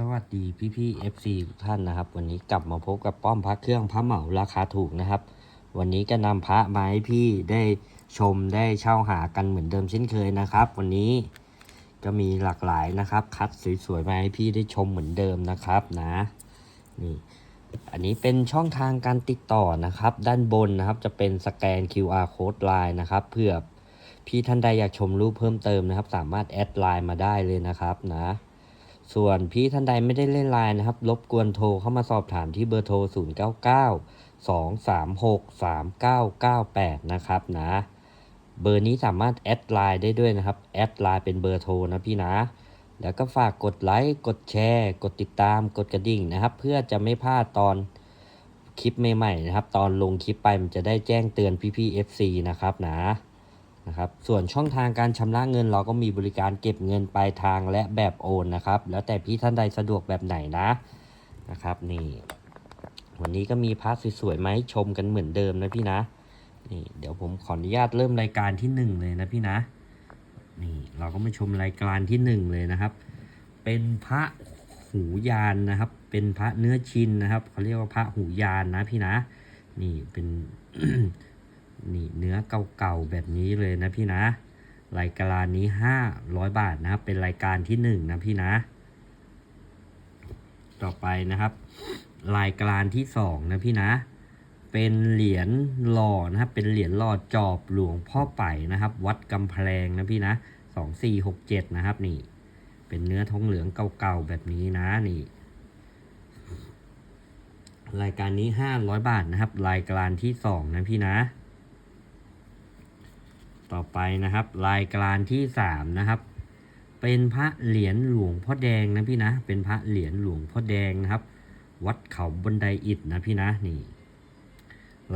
สวัสดีพี่พี่ FC ทุกท่านนะครับ วันนี้กลับมาพบกับป้อมพระเครื่องพระเหมาราคาถูกนะครับ วันนี้ก็นำพระมาให้พี่ได้ชมได้เช่าหากันเหมือนเดิมเช่นเคยนะครับ วันนี้ก็มีหลากหลายนะครับ คัดสวยๆมาให้พี่ได้ชมเหมือนเดิมนะครับนะนี่อันนี้เป็นช่องทางการติดต่อนะครับ ด้านบนนะครับจะเป็นสแกน QR code line นะครับเพื่อพี่ท่านใดอยากชมรูปเพิ่มเติมนะครับ สามารถแอดไลน์มาได้เลยนะครับนะ ส่วนพี่ท่านใดไม่ได้เล่นไลน์นะครับ รบกวนโทรเข้ามาสอบถามที่เบอร์โทร 0 9 9 2 3 6 3 9 9 8 นะครับนะ เบอร์นี้สามารถแอดไลน์ได้ด้วยนะครับ แอดไลน์เป็นเบอร์โทรนะพี่นะ แล้วก็ฝากกดไลค์ กดแชร์ กดติดตาม กดกระดิ่งนะครับ เพื่อจะไม่พลาดตอนคลิปใหม่ๆนะครับ ตอนลงคลิปไปมันจะได้แจ้งเตือนพี่ๆ FC นะครับนะ นะครับส่วนช่องทางการชำระเงินเราก็มีบริการเก็บเงินปลายทางและแบบโอนนะครับ แล้วแต่พี่ท่านใดสะดวกแบบไหนนะนะครับนี่วันนี้ก็มีพาร์ทสวยๆมาให้ชมกันเหมือนเดิมนะพี่นะนี่เดี๋ยวผมขออนุญาตเริ่มรายการที่หนึ่งเลยนะพี่นะนี่เราก็มาชมรายการที่หนึ่งเลยนะครับ เป็นพระหูยานนะครับ เป็นพระเนื้อชินนะครับเขาเรียกว่าพระหูยานนะพี่นะ นี่เป็น นี่เนื้อเก่าๆแบบนี้เลยนะพี่นะ รายการนี้ห้าร้อยบาทนะครับ เป็นรายการที่หนึ่งนะพี่นะ ต่อไปนะครับ รายการที่สองนะพี่นะ เป็นเหรียญหล่อนะครับ เป็นเหรียญหล่อจอบหลวงพ่อไป่นะครับ วัดกำแพงนะพี่นะสองสี่หกเจ็ดนะครับนี่ เป็นเนื้อทองเหลืองเก่าๆแบบนี้นะนี่รายการนี้ห้าร้อยบาทนะครับ รายการที่สองนะพี่นะ ต่อไปนะครับ รายการที่สามนะครับ เป็นพระเหรียญหลวงพ่อแดงนะพี่นะ เป็นพระเหรียญหลวงพ่อแดงนะครับ วัดเขาบันไดอิฐนะพี่นะนี่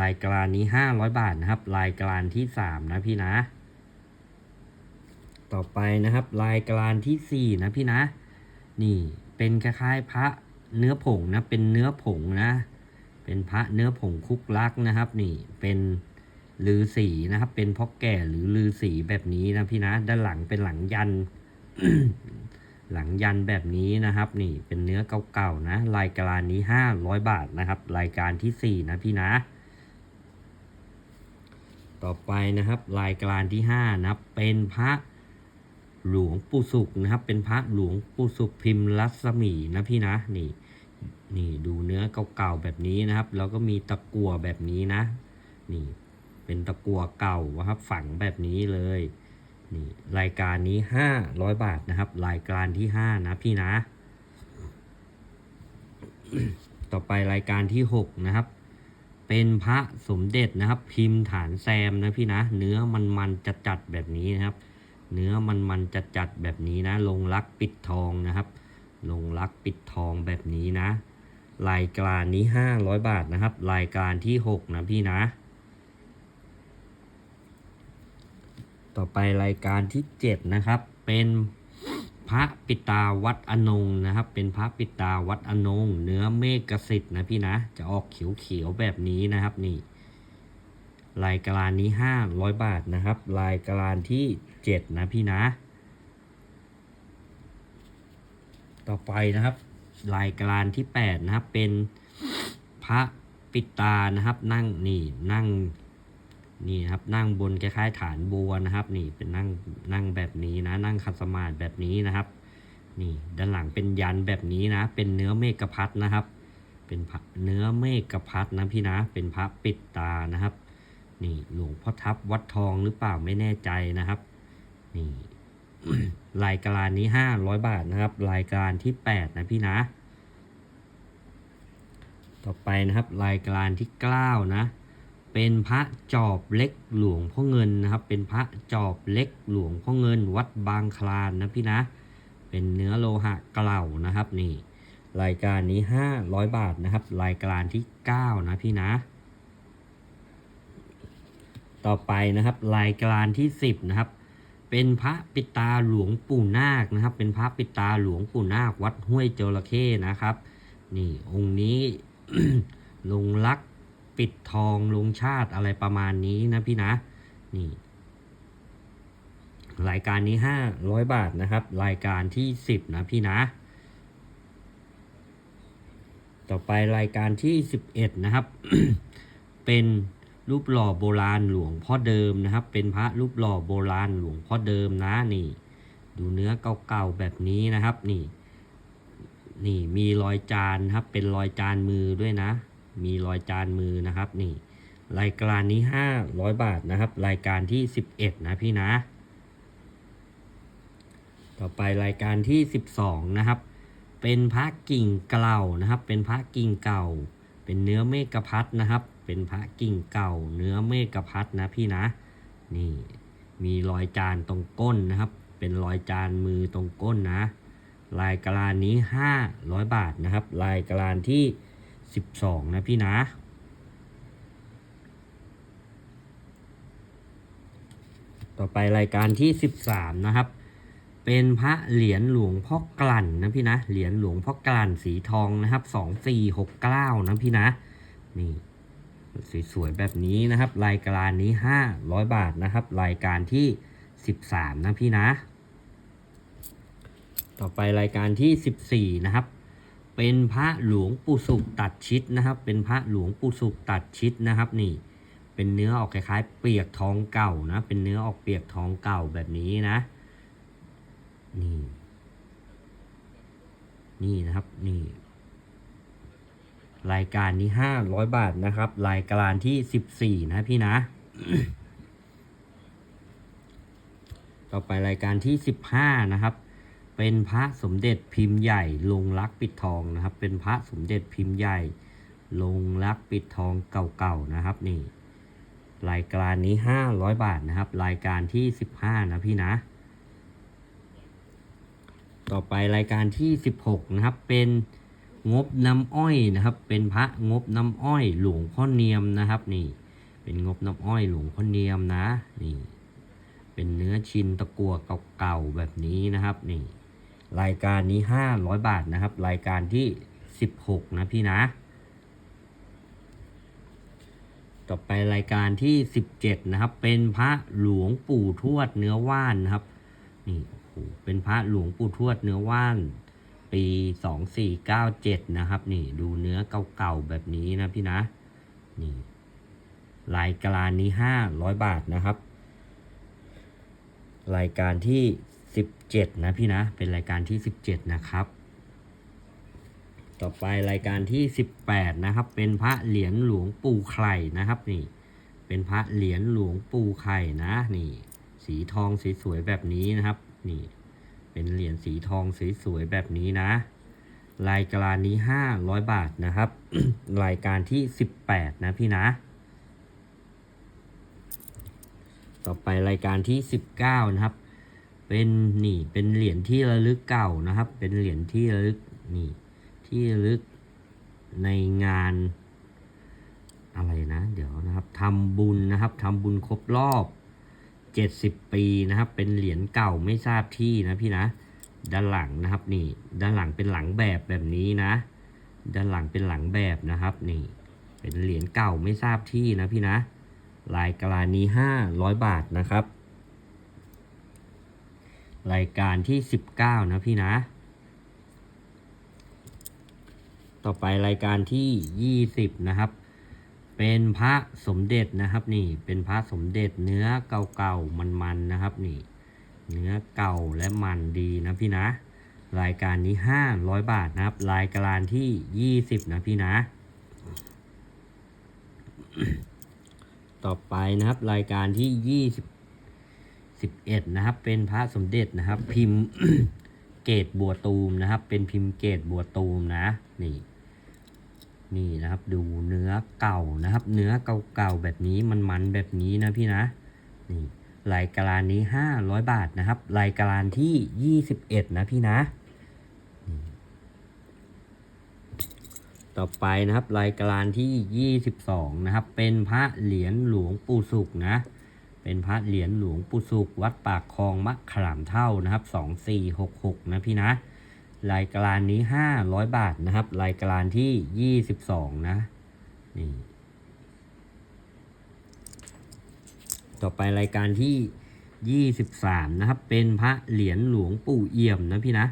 รายการนี้ห้าร้อยบาทนะครับ รายการที่สามนะพี่นะ ต่อไปนะครับ รายการที่สี่นะพี่นะ นี่เป็นคล้ายๆพระเนื้อผงนะ เป็นเนื้อผงนะ เป็นพระเนื้อผงคุกลักนะครับ นี่เป็น ลือสีนะครับ เป็นพ่อแก่หรือลือสีแบบนี้นะพี่นะด้านหลังเป็นหลังยัน หลังยันแบบนี้นะครับ นี่เป็นเนื้อเก่าๆนะ รายการนี้ห้าร้อยบาทนะครับ รายการที่สี่นะพี่นะ ต่อไปนะครับ รายการที่ห้านะเป็นพระหลวงปู่สุขนะครับ เป็นพระหลวงปู่สุขพิมพ์รัศมีนะพี่นะนี่นี่ดูเนื้อเก่าๆแบบนี้นะครับ แล้วก็มีตะกั่วแบบนี้นะ นี่ เป็นตะกัวเก่านะครับฝังแบบนี้เลยนี่รายการนี้ห้าร้อยบาทนะครับ รายการที่ห้านะพี่นะ ต่อไปรายการที่หกนะครับ เป็นพระสมเด็จนะครับ พิมพ์ฐานแซมนะพี่นะ เนื้อมันมันจัดจัดแบบนี้นะครับ เนื้อมันมันจัดจัดแบบนี้นะ ลงรักปิดทองนะครับ ลงรักปิดทองแบบนี้นะ รายการนี้ห้าร้อยบาทนะครับ รายการที่หกนะพี่นะ ต่อไปรายการที่เจ็ดนะครับ เป็นพระปิตาวัดอนงนะครับ เป็นพระปิตาวัดอนง เนื้อเมฆสิทธิ์นะพี่นะ จะออกเขียวๆแบบนี้นะครับนี่ รายการนี้ห้าร้อยบาทนะครับ รายการที่เจ็ดนะพี่นะ ต่อไปนะครับ รายการที่แปดนะครับ เป็นพระปิตานะครับ นั่งนี่นั่ง นี่ครับนั่งบนคล้ายๆฐานบัวนะครับ นี่เป็นนั่งนั่งแบบนี้นะ นั่งคัดสมาธิแบบนี้นะครับ นี่ด้านหลังเป็นยันแบบนี้นะ เป็นเนื้อเมฆพัดนะครับ เป็นพระเนื้อเมฆพัดนะพี่นะ เป็นพระปิดตานะครับ นี่หลวงพ่อทับวัดทองหรือเปล่าไม่แน่ใจนะครับ นี่รายการนี้ห้าร้อยบาทนะครับ รายการที่แปดนะพี่นะ ต่อไปนะครับ รายการที่เก้านะ เป็นพระจอบเล็กหลวงพ่อเงินนะครับ เป็นพระจอบเล็กหลวงพ่อเงิน วัดบางคลานนะพี่นะ เป็นเนื้อโลหะเกล่านะครับนี่รายการนี้ห้าร้อยบาทนะครับ รายการที่เก้านะพี่นะ ต่อไปนะครับ รายการที่สิบนะครับ เป็นพระปิตาหลวงปู่นาคนะครับ เป็นพระปิตาหลวงปู่นาควัดห้วยจระเข้นะครับ นี่องค์นี้ลงลัก ปิดทองลงชาติอะไรประมาณนี้นะพี่นะ นี่ รายการนี้ห้าร้อยบาทนะครับ รายการที่สิบนะพี่นะ ต่อไปรายการที่11นะครับ เป็นรูปหล่อโบราณหลวงพ่อเดิมนะครับ เป็นพระรูปหล่อโบราณหลวงพ่อเดิมนะนี่ ดูเนื้อเก่าๆแบบนี้นะครับ นี่ นี่มีรอยจานครับ เป็นรอยจานมือด้วยนะ มีรอยจานมือนะครับนี่รายการนี้ 500 บาทนะครับ รายการที่ 11 นะพี่นะ ต่อไปรายการที่ 12 นะครับ เป็นพระกิ่งเก่านะครับ เป็นพระกิ่งเก่า เป็นเนื้อเมฆพัดนะครับ เป็นพระกิ่งเก่า เนื้อเมฆพัดนะพี่นะ นี่มีรอยจานตรงก้นนะครับ เป็นรอยจานมือตรงก้นนะลายกานนี้ 500 บาทนะครับลายการที่านที่12นะพี่นะต่อไปรายการที่13นะครับ เป็นพระเหรียญหลวงพ่อกลั่นนะพี่นะ เหรียญหลวงพ่อกลั่นสีทองนะครับ2469นะพี่นะ นี่สวยๆแบบนี้นะครับ รายการนี้500บาทนะครับ รายการที่13นะพี่นะ ต่อไปรายการที่14นะครับ เป็นพระหลวงปู่สุขตัดชิดนะครับ เป็นพระหลวงปู่สุขตัดชิดนะครับนี่ เป็นเนื้อออกคล้ายๆ เปียกทองเก่านะ เป็นเนื้อออกเปียกทองเก่าแบบนี้นะ นี่ นี่นะครับ นี่รายการนี้ห้าร้อยบาทนะครับ รายการที่สิบสี่นะพี่นะ ต่อไปรายการที่สิบห้านะครับ เป็นพระสมเด็จพิมพ์ใหญ่ ลงรักปิดทองนะครับ เป็นพระสมเด็จพิมพ์ใหญ่ ลงรักปิดทองเก่าๆนะครับนี่ รายการนี้ห้าร้อยบาทนะครับ รายการที่สิบห้านะพี่นะ ต่อไปรายการที่ 16 นะครับ เป็นงบน้ำอ้อยนะครับ เป็นพระงบน้ำอ้อยหลวงพ่อเนียมนะครับนี่ เป็นงบน้ำอ้อยหลวงพ่อเนียมนะนี่ เป็นเนื้อชินตะกัวเก่าๆแบบนี้นะครับนี่ รายการนี้ 500 บาทนะครับ รายการที่ 16 นะพี่นะ ต่อไปรายการที่ 17 นะครับ เป็นพระหลวงปู่ทวดเนื้อว่านนะครับ นี่โอ้โหเป็นพระหลวงปู่ทวดเนื้อว่าน ปี 2497 นะครับ นี่ดูเนื้อเก่าๆแบบนี้นะพี่นะ นี่รายการนี้ 500 บาทนะครับ รายการที่ 17 นะพี่นะ เป็นรายการที่ 17 นะครับ ต่อไปรายการที่ 18 นะครับ เป็นพระเหรียญหลวงปู่ไข่นะครับ นี่ เป็นพระเหรียญหลวงปู่ไข่นะ นี่ สีทองสสวยแบบนี้นะครับ นี่ เป็นเหรียญสีทองสสวยแบบนี้นะ รายการนี้ 500 บาทนะครับ รายการที่ 18 นะพี่นะต่อไปรายการที่ 19 นะครับ เป็นนี่เป็นเหรียญที่ระลึกเก่านะครับ เป็นเหรียญที่ระลึกนี่ที่ระลึกในงานอะไรนะ เดี๋ยวนะครับทำบุญนะครับทำบุญครบรอบ 70 ปีนะครับ เป็นเหรียญเก่าไม่ทราบที่นะพี่นะด้านหลังนะครับนี่ ด้านหลังเป็นหลังแบบแบบนี้นะ ด้านหลังเป็นหลังแบบนะครับนี่ เป็นเหรียญเก่าไม่ทราบที่นะพี่นะรายการนี้500 บาทนะครับ รายการที่ 19 นะพี่นะ ต่อไปรายการที่ 20 นะครับ เป็นพระสมเด็จนะครับนี่ เป็นพระสมเด็จเนื้อเก่าๆมันๆนะครับนี่ เนื้อเก่าและมันดีนะพี่นะ รายการนี้ 500 บาทนะครับ รายการที่ 20 นะพี่นะ ต่อไปนะครับรายการที่20 11 นะครับ เป็นพระสมเด็จนะครับ พิมพ์เกตบัวตูมนะครับ เป็นพิมพ์เกตบัวตูมนะนี่นี่นะครับดูเนื้อเก่านะครับ เนื้อเก่าๆแบบนี้มันๆแบบนี้นะพี่นะนี่รายการนี้ห้าร้อยบาทนะครับรายการที่ยี่สิบเอ็ดนะพี่นะ ต่อไปนะครับรายการที่ยี่สิบสองนะครับ เป็นพระเหรียญหลวงปู่สุขนะ เป็นพระเหรียญหลวงปู่สุขวัดปากคลองมะขามเท่านะครับสองสี่หกหกนะพี่นะ รายการนี้ 500 บาทนะครับ รายการที่ 22 นะ นี่ ต่อไปรายการที่ 23 นะครับ เป็นพระเหรียญหลวงปู่เอี่ยมนะพี่นะ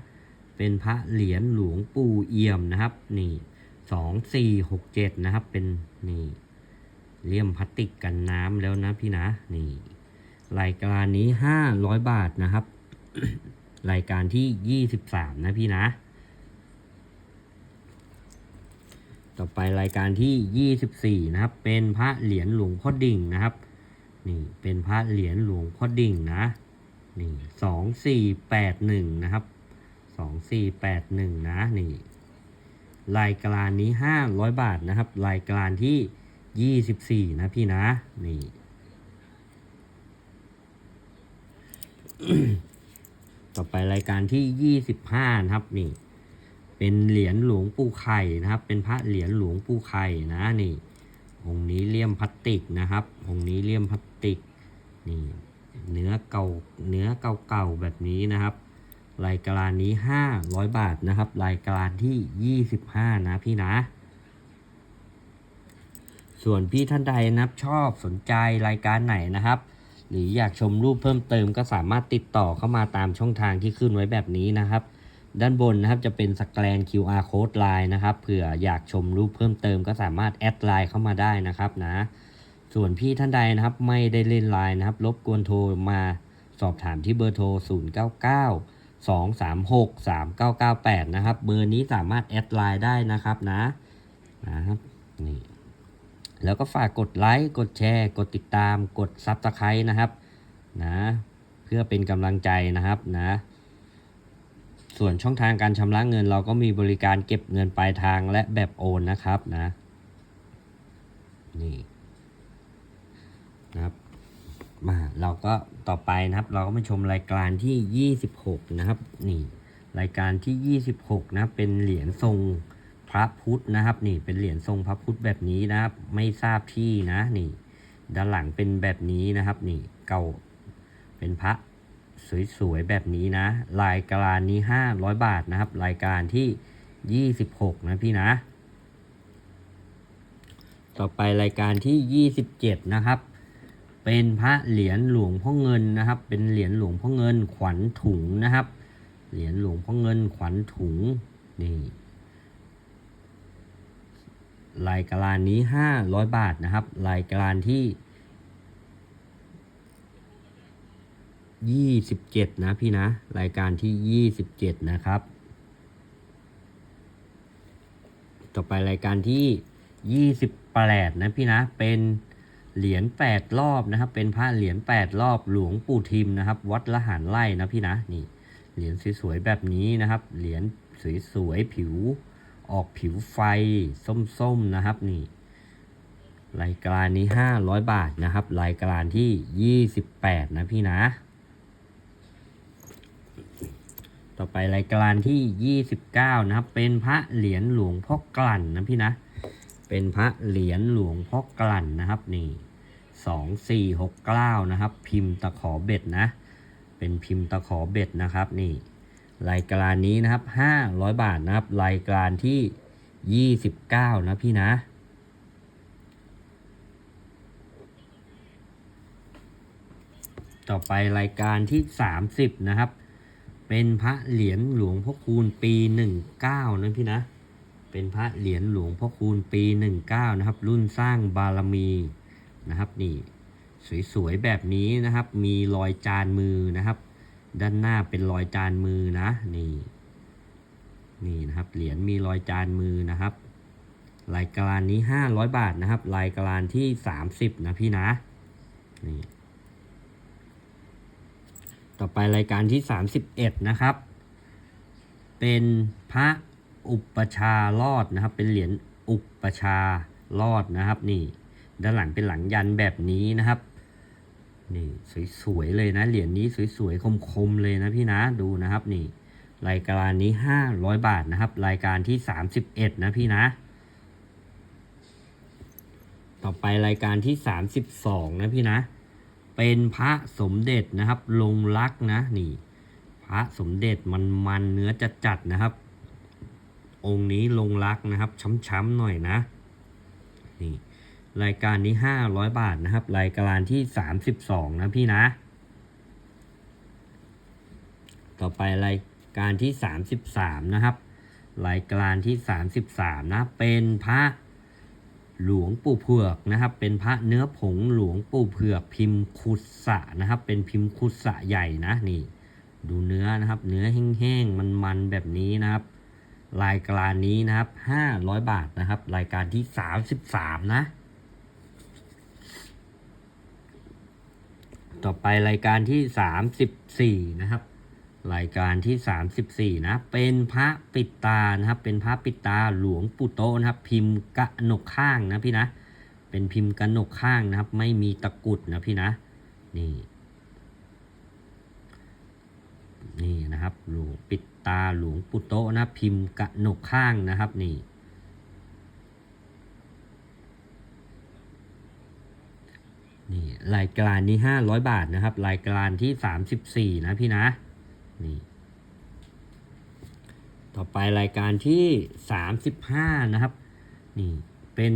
เป็นพระเหรียญหลวงปู่เอี่ยมนะครับ นี่สองสี่หกเจ็ดนะครับ เป็นนี่ เลี่ยมพลาสติกกันน้ำแล้วนะพี่นะนี่รายการนี้ห้าร้อยบาทนะครับ รายการที่ยี่สิบสามนะพี่นะ ต่อไปรายการที่ยี่สิบสี่นะครับ เป็นพระเหรียญหลวงพ่อดิ่งนะครับ นี่เป็นพระเหรียญหลวงพ่อดิ่งนะนี่สองสี่แปดหนึ่งนะครับสองสี่แปดหนึ่งนะนี่รายการนี้ห้าร้อยบาทนะครับ รายการที่ ยี่สิบสี่นะพี่นะ นี่ ต่อไปรายการที่ยี่สิบห้านะครับ นี่ เป็นเหรียญหลวงปู่ไข่นะครับ เป็นพระเหรียญหลวงปู่ไข่นะนี่ องค์นี้เลี่ยมพลาสติกนะครับ องค์นี้เลี่ยมพลาสติก นี่ เนื้อเก่า เนื้อเก่าๆแบบนี้นะครับ รายการนี้ห้าร้อยบาทนะครับ รายการที่ยี่สิบห้านะพี่นะ ส่วนพี่ท่านใดนะครับชอบสนใจรายการไหนนะครับ หรืออยากชมรูปเพิ่มเติมก็สามารถติดต่อเข้ามาตามช่องทางที่ขึ้นไว้แบบนี้นะครับ ด้านบนนะครับจะเป็นสแกน QR code ไลน์นะครับเผื่ออยากชมรูปเพิ่มเติมก็สามารถแอดไลน์เข้ามาได้นะครับนะ ส่วนพี่ท่านใดนะครับไม่ได้เล่นไลน์นะครับรบกวนโทรมาสอบถามที่เบอร์โทร 099 236 3998 นะครับ เบอร์นี้สามารถแอดไลน์ได้นะครับนะนะครับนี่ แล้วก็ฝากกดไลค์ กดแชร์ กดติดตาม กดซับสไครต์นะครับนะเพื่อเป็นกำลังใจนะครับนะส่วนช่องทางการชำระเงิน เราก็มีบริการเก็บเงินปลายทางและแบบโอนนะครับนะนี่นะครับมาเราก็ต่อไปนะครับ เราก็มาชมรายการที่ 26 นะครับ นี่ รายการที่ 26 นะเป็นเหรียญทรง พระพุทธนะครับ นี่เป็นเหรียญทรงพระพุทธแบบนี้นะครับ ไม่ทราบที่นะนี่ ด้านหลังเป็นแบบนี้นะครับ นี่เก่าเป็นพระสวยๆแบบนี้นะ รายการนี้ 500 บาทนะครับ รายการที่ 26 นะพี่นะ ต่อไปรายการที่ 27 นะครับ เป็นพระเหรียญหลวงพ่อเงินนะครับ เป็นเหรียญหลวงพ่อเงินขวัญถุงนะครับ เหรียญหลวงพ่อเงินขวัญถุงนี่ รายการนี้ 500 บาทนะครับ รายการที่ยี่สิบเจ็ดนะพี่นะ รายการที่ยี่สิบเจ็ดนะครับ ต่อไปรายการที่ยี่สิบแปดนะพี่นะ เป็นเหรียญแปดรอบนะครับ เป็นพระเหรียญแปดรอบหลวงปู่ทิมนะครับ วัดละหารไร่นะพี่นะ นี่ เหรียญสวยๆแบบนี้นะครับ เหรียญสวยๆผิว ออกผิวไฟส้มๆนะครับนี่รายการนี้ห้าร้อยบาทนะครับ รายการที่ยี่สิบแปดนะพี่นะ ต่อไปรายการที่ 29 นะครับ เป็นพระเหรียญหลวงพ่อกลั่นนะพี่นะ เป็นพระเหรียญหลวงพ่อกลั่นนะครับนี่สองสี่หกเก้านะครับ พิมพ์ตะขอเบ็ดนะ เป็นพิมพ์ตะขอเบ็ดนะครับนี่ รายการนี้นะครับ 500 บาทนะครับ รายการที่ 29 นะพี่นะต่อไปรายการที่ 30 นะครับ เป็นพระเหรียญหลวงพ่อคูณปีหนึ่งเก้านะพี่นะ เป็นพระเหรียญหลวงพ่อคูณปีหนึ่งเก้านะครับ รุ่นสร้างบารมีนะครับนี่ สวยๆ แบบนี้นะครับ มีรอยจานมือนะครับ ด้านหน้าเป็นรอยจานมือนะนี่นี่นะครับ เหรียญมีรอยจานมือนะครับ รายการนี้ห้าร้อยบาทนะครับ รายการที่สามสิบนะพี่นะนี่ต่อไปรายการที่ 31 นะครับ เป็นพระอุปชารอดนะครับ เป็นเหรียญอุปชารอดนะครับ นี่ ด้านหลังเป็นหลังยันแบบนี้นะครับ นี่สวยๆเลยนะ เหรียญนี้สวยๆคมๆเลยนะพี่นะดูนะครับนี่ รายการนี้500บาทนะครับ รายการที่31นะพี่นะ ต่อไปรายการที่32นะพี่นะ เป็นพระสมเด็จนะครับลงรักนะนี่ พระสมเด็จมันมันเนื้อจัดจัดนะครับ องค์นี้ลงรักนะครับช้ำๆหน่อยนะ นี่ รายการนี้ห้าร้อยบาทนะครับ รายการที่สามสิบสองนะพี่นะ ต่อไปรายการที่สามสิบสามนะครับ รายการที่ 33 นะ เป็นพระหลวงปู่เผือกนะครับ เป็นพระเนื้อผงหลวงปู่เผือกพิมพ์คุสะนะครับ เป็นพิมพ์คุสะใหญ่นะนี่ ดูเนื้อนะครับ เนื้อแห้งๆมันๆแบบนี้นะครับ รายการนี้นะครับ 500 บาทนะครับ รายการที่ 33 นะ ต่อไปรายการที่ 34 นะครับ รายการที่ 34 นะ เป็นพระปิดตานะครับ เป็นพระปิดตาหลวงปู่โตนะครับ พิมพ์กระหนกข้างนะพี่นะ เป็นพิมพ์กระหนกข้างนะครับ ไม่มีตะกุดนะพี่นะ นี่ นี่นะครับ หลวงปิดตาหลวงปู่โตนะ พิมพ์กระหนกข้างนะครับ นี่ นี่ รายการนี้ห้าร้อยบาทนะครับ รายการที่สามสิบสี่นะพี่นะนี่ต่อไปรายการที่สามสิบห้านะครับนี่เป็น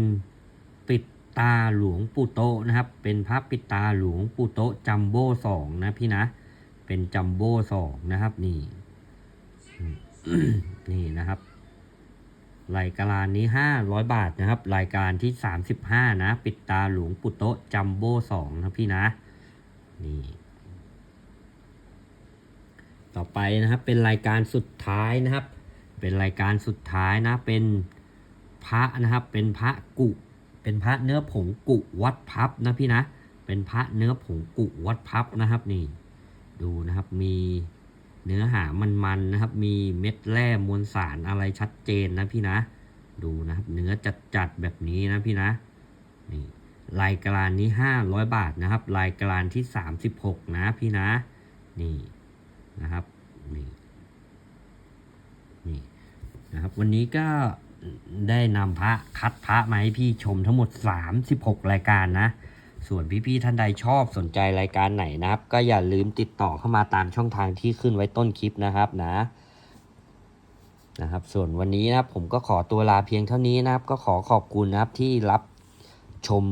ปิดตาหลวงปู่โตนะครับ เป็นพระปิดตาหลวงปู่โตจัมโบ้สองนะพี่นะ เป็นจัมโบ้สองนะครับนี่นี่นะครับ รายการนี้ห้าร้อยบาทนะครับ รายการที่สามสิบห้านะ ปิดตาหลวงปู่โตะจัมโบ้สองนะพี่นะ นี่ ต่อไปนะครับเป็นรายการสุดท้ายนะครับ เป็นรายการสุดท้ายนะ เป็นพระนะครับ เป็นพระกุ เป็นพระเนื้อผงกุวัดพับนะพี่นะ เป็นพระเนื้อผงกุวัดพับนะครับนี่ ดูนะครับ มี เนื้อหามันๆนะครับ มีเม็ดแร่มวลสารอะไรชัดเจนนะพี่นะ ดูนะครับ เนื้อจัดๆแบบนี้นะพี่นะ นี่รายการนี้ห้าร้อยบาทนะครับ รายการที่สามสิบหกนะพี่นะ นี่นะครับ นี่ นี่นะครับ วันนี้ก็ได้นำพระคัดพระมาให้พี่ชมทั้งหมด 36 รายการนะ ส่วนพี่ๆท่านใดชอบสนใจรายการไหนนะครับ ก็อย่าลืมติดต่อเข้ามาตามช่องทางที่ขึ้นไว้ต้นคลิปนะครับนะนะครับ ส่วนวันนี้นะครับผมก็ขอตัวลาเพียงเท่านี้นะครับ ก็ขอขอบคุณนะครับที่รับชม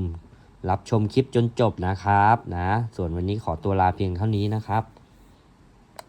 รับชมคลิปจนจบนะครับนะ ส่วนวันนี้ขอตัวลาเพียงเท่านี้นะครับ